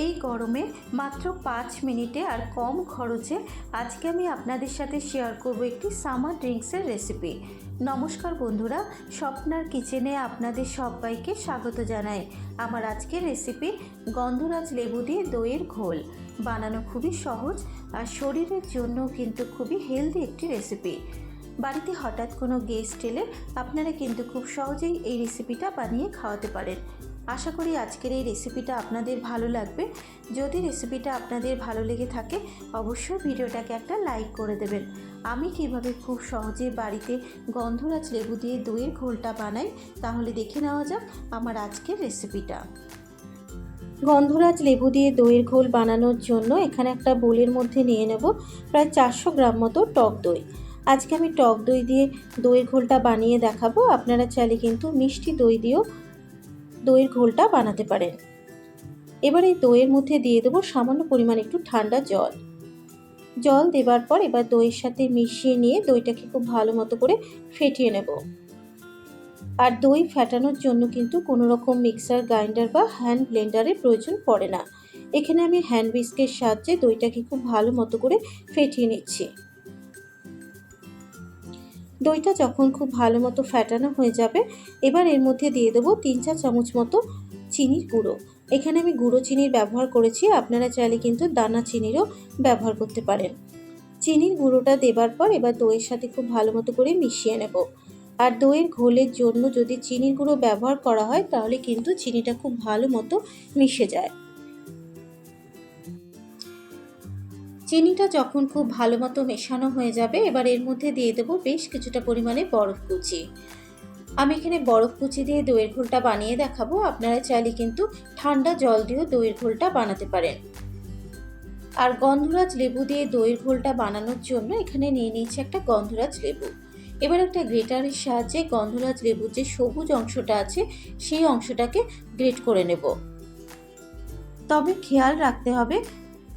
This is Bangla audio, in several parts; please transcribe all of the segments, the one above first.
এই গরমে মাত্র পাঁচ মিনিটে আর কম খরচে আজকে আমি আপনাদের সাথে শেয়ার করব একটি সামার ড্রিঙ্কসের রেসিপি নমস্কার বন্ধুরা, স্বপ্নার কিচেনে আপনাদের সবাইকে স্বাগত জানাই। আমার আজকের রেসিপি গন্ধরাজ লেবু দিয়ে দইয়ের ঘোল। বানানো খুবই সহজ আর শরীরের জন্য কিন্তু খুবই হেলদি একটি রেসিপি বাড়িতে হঠাৎ কোনো গেস্ট এলে আপনারা কিন্তু খুব সহজেই এই রেসিপিটা বানিয়ে খাওয়াতে পারেন। আশা করি আজকের এই রেসিপিটা আপনাদের ভালো লাগবে। যদি রেসিপিটা আপনাদের ভালো লেগে থাকে, অবশ্যই ভিডিওটাকে একটা লাইক করে দেবেন। আমি কীভাবে খুব সহজে বাড়িতে গন্ধরাজ লেবু দিয়ে দইয়ের ঘোলটা বানাই, তাহলে দেখে নেওয়া যাক আমার আজকের রেসিপিটা গন্ধরাজ লেবু দিয়ে দইয়ের ঘোল বানানোর জন্য এখানে একটা বোলের মধ্যে নিয়ে নেব প্রায় চারশো গ্রাম মতো টক দই। আজকে আমি টক দই দিয়ে দইয়ের ঘোলটা বানিয়ে দেখাবো। আপনারা চাইলে কিন্তু মিষ্টি দই দিয়েও দইয়ের ঘোলটা বানাতে পারেন। এবার এই দইয়ের মধ্যে দিয়ে দেবো সামান্য পরিমাণ একটু ঠান্ডা জল। জল দেবার পর এবার দইয়ের সাথে মিশিয়ে নিয়ে দইটাকে খুব ভালো মতো করে ফেটিয়ে নেব। আর দই ফেটানোর জন্য কিন্তু কোনো রকম মিক্সার, গ্রাইন্ডার বা হ্যান্ড ব্লেন্ডারের প্রয়োজন পড়ে না। এখানে আমি হ্যান্ড বিস্কের সাহায্যে দইটাকে খুব ভালো মতো করে ফেটিয়ে নিচ্ছি। দইটা যখন খুব ভালো মতো ফ্যাটানো হয়ে যাবে, এবার এর মধ্যে দিয়ে দেবো তিন চার চামচ মতো চিনির গুঁড়ো। এখানে আমি গুঁড়ো চিনির ব্যবহার করেছি, আপনারা চাইলে কিন্তু দানা চিনিরও ব্যবহার করতে পারেন। চিনির গুঁড়োটা দেবার পর এবার দইয়ের সাথে খুব ভালো মতো করে মিশিয়ে নেব। আর দইয়ের ঘোলের জন্য যদি চিনির গুঁড়ো ব্যবহার করা হয়, তাহলে কিন্তু চিনিটা খুব ভালো মতো মিশে যায়। চিনিটা যখন খুব ভালো মতো মেশানো হয়ে যাবে, এবার এর মধ্যে দিয়ে দেবো বেশ কিছুটা পরিমাণে বরফ কুচি। আমি এখানে বরফ কুচি দিয়ে দইয়ের ঘোলটা বানিয়ে দেখাবো। আপনারা চাইলে কিন্তু ঠান্ডা জল দিয়েও দইয়ের ঘোলটা বানাতে পারেন। আর গন্ধরাজ লেবু দিয়ে দইয়ের ঘোলটা বানানোর জন্য এখানে নিয়ে নিয়েছি একটা গন্ধরাজ লেবু। এবার একটা গ্রেটারের সাহায্যে গন্ধরাজ লেবুর যে সবুজ অংশটা আছে, সেই অংশটাকে গ্রেট করে নেব। তবে খেয়াল রাখতে হবে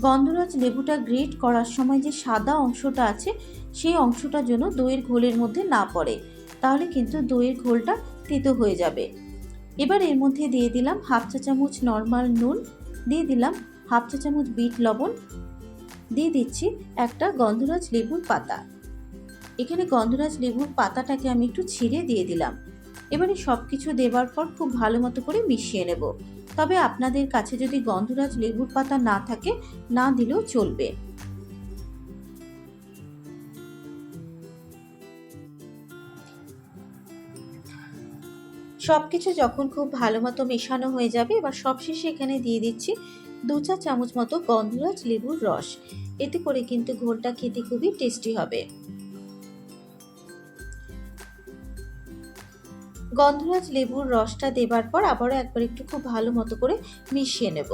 গন্ধরাজ লেবুটা গ্রেট করার সময় যে সাদা অংশটা আছে, সেই অংশটা যেন দইয়ের ঘোলের মধ্যে না পড়ে। তাহলে কিন্তু দইয়ের ঘোলটা তেতো হয়ে যাবে। এবার এর মধ্যে দিয়ে দিলাম হাফ চা চামচ নর্মাল নুন, দিয়ে দিলাম হাফ চা চামচ বিট লবণ, দিয়ে দিচ্ছি একটা গন্ধরাজ লেবুর পাতা। এখানে গন্ধরাজ লেবুর পাতাটাকে আমি একটু ছিঁড়ে দিয়ে দিলাম। এবারে সব কিছু দেবার পর খুব ভালো মতো করে মিশিয়ে নেব। তবে আপনাদের কাছে যদি গন্ধরাজ লেবুর পাতা না থাকে, না দিলেও চলবে। সব কিছু যখন খুব ভালো মতো মেশানো হয়ে যাবে, এবার সবশেষে এখানে দিয়ে দিচ্ছি দু চা চামচ মতো গন্ধরাজ লেবুর রস। এতে করে কিন্তু ঘোলটা খেতে খুবই টেস্টি হবে। গন্ধরাজ লেবুর রসটা দেবার পর আবারও একবার একটু খুব ভালো মতো করে মিশিয়ে নেব।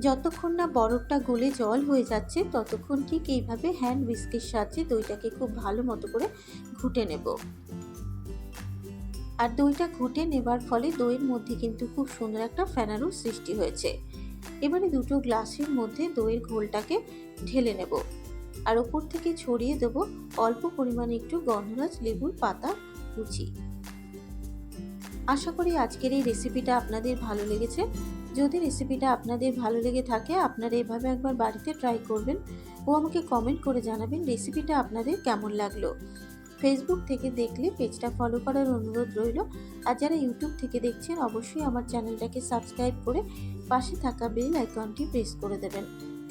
যতক্ষণ না বরফটা গলে জল হয়ে যাচ্ছে, ততক্ষণ ঠিক এইভাবে হ্যান্ড বিস্কের সাহায্যে দইটাকে খুব ভালো মতো করে ঘুটে নেব। আর দইটা ঘুটে নেবার ফলে দইয়ের মধ্যে কিন্তু খুব সুন্দর একটা ফেনারু সৃষ্টি হয়েছে। এবারে দুটো গ্লাসের মধ্যে দইয়ের ঘোলটাকে ঢেলে নেব। আর ওপর থেকে ছড়িয়ে দেবো অল্প পরিমাণে একটু গন্ধরাজ লেবুর পাতা, কুচি। আশা করি আজকের এই রেসিপিটা আপনাদের ভালো লেগেছে। যদি রেসিপিটা আপনাদের ভালো লেগে থাকে, আপনারা এভাবে একবার বাড়িতে ট্রাই করবেন ও আমাকে কমেন্ট করে জানাবেন রেসিপিটা আপনাদের কেমন লাগল। ফেসবুক থেকে দেখলে পেজটা ফলো করার অনুরোধ রইল। আর যারা ইউটিউব থেকে দেখছেন, অবশ্যই আমার চ্যানেলটাকে সাবস্ক্রাইব করে পাশে থাকা বেল আইকনটি প্রেস করে দেবেন।